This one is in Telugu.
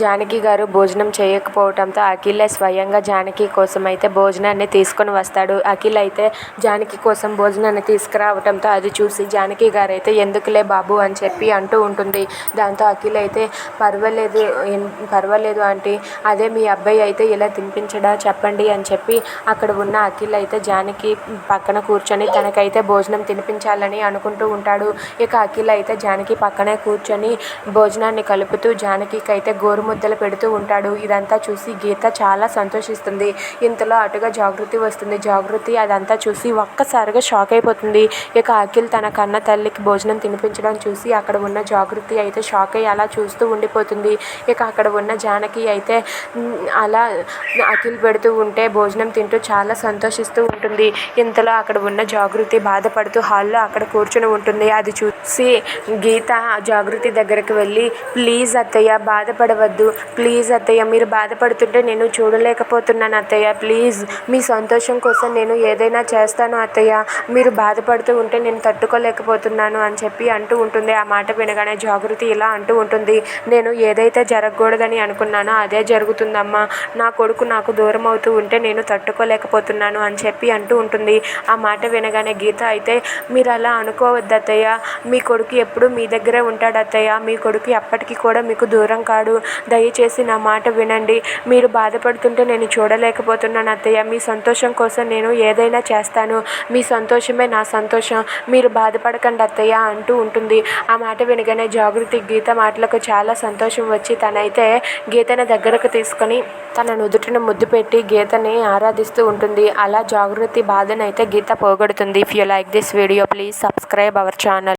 జానకి గారు భోజనం చేయకపోవటంతో అఖిల్ స్వయంగా జానకి కోసం అయితే భోజనాన్ని తీసుకొని వస్తాడు. అఖిల్ అయితే జానకి కోసం భోజనాన్ని తీసుకురావటంతో అది చూసి జానకి గారు అయితే ఎందుకులే బాబు అని చెప్పి అంటూ ఉంటుంది. దాంతో అఖిల్ అయితే పర్వాలేదు పర్వాలేదు ఆంటీ. అదే మీ అబ్బాయి అయితే ఇలా తినిపించడా చెప్పండి అని చెప్పి అక్కడ ఉన్న అఖిల్ అయితే జానకి పక్కన కూర్చొని తనకైతే భోజనం తినిపించాలని అనుకుంటూ ఉంటాడు. ఇక అఖిల్ అయితే జానకి పక్కనే కూర్చొని భోజనాన్ని కలుపుతూ జానకికి అయితే గోరు ముద్దలు పెడుతూ ఉంటాడు. ఇదంతా చూసి గీత చాలా సంతోషిస్తుంది. ఇంతలో అటుగా జాగృతి వస్తుంది. జాగృతి అదంతా చూసి ఒక్కసారిగా షాక్ అయిపోతుంది. ఇక అఖిల్ తన కన్న తల్లికి భోజనం తినిపించడం చూసి అక్కడ ఉన్న జాగృతి అయితే షాక్ అయ్యి అలా చూస్తూ ఉండిపోతుంది. ఇక అక్కడ ఉన్న జానకి అయితే అలా అఖిల్ పెడుతూ ఉంటే భోజనం తింటూ చాలా సంతోషిస్తూ ఉంటుంది. ఇంతలో అక్కడ ఉన్న జాగృతి బాధపడుతూ హాల్లో అక్కడ కూర్చుని ఉంటుంది. అది చూసి గీత జాగృతి దగ్గరికి వెళ్ళి ప్లీజ్ అత్తయ్య బాధపడవద్దు. ప్లీజ్ అత్తయ్య మీరు బాధపడుతుంటే నేను చూడలేకపోతున్నాను అత్తయ్య. ప్లీజ్ మీ సంతోషం కోసం నేను ఏదైనా చేస్తాను అత్తయ్య. మీరు బాధపడుతూ ఉంటే నేను తట్టుకోలేకపోతున్నాను అని చెప్పి అంటూ ఉంటుంది. ఆ మాట వినగానే జాగృతి ఇలా అంటూ ఉంటుంది. నేను ఏదైతే జరగకూడదని అనుకున్నానో అదే జరుగుతుందమ్మా. నా కొడుకు నాకు దూరం అవుతూ ఉంటే నేను తట్టుకోలేకపోతున్నాను అని చెప్పి అంటూ ఉంటుంది. ఆ మాట వినగానే గీత అయితే మీరు అలా అనుకోవద్దు అత్తయ్య. మీ కొడుకు ఎప్పుడు మీ దగ్గరే ఉంటాడు అత్తయ్య. మీ కొడుకు ఎప్పటికీ కూడా మీకు దూరం కాడు. దయచేసి నా మాట వినండి. మీరు బాధపడుతుంటే నేను చూడలేకపోతున్నాను అత్తయ్య. మీ సంతోషం కోసం నేను ఏదైనా చేస్తాను. మీ సంతోషమే నా సంతోషం. మీరు బాధపడకండి అత్తయ్య అంటూ ఉంటుంది. ఆ మాట వినగానే జాగృతి గీత మాటలకు చాలా సంతోషం వచ్చి తనైతే గీతని దగ్గరకు తీసుకొని తన నుదుటిని ముద్దు పెట్టి గీతని ఆరాధిస్తూ ఉంటుంది. అలా జాగృతి బాధనైతే గీత పోగొడుతుంది. If you like this video please subscribe our channel